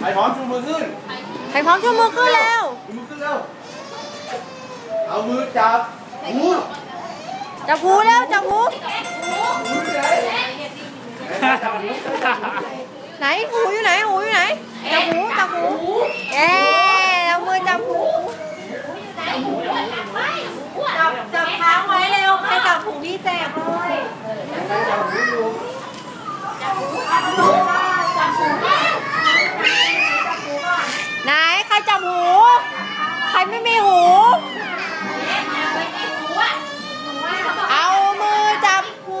ใครพร้อมชูมือขึ้นใครพร้อมชูมือขึ้นแล้ว ชูมือขึ้นเร็วเอามือจับหูจับหูแล้วจับหูหูอยู่ไหนจับหูจับหูไหนหูอยู่ไหนหูอยู่ไหนจับหูจับหูเอ๊เอามือจับหูจับจับค้างไว้เร็วใครจับหูพี่แจกเลย ใครจับหูอยู่ ไหนใครจับหู ใคร ไม่มีหู เอามือจับหู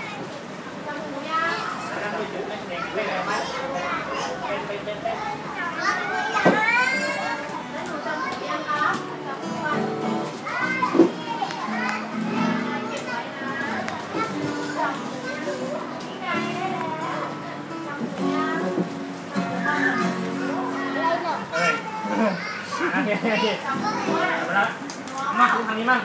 มาทางนี้มั่ง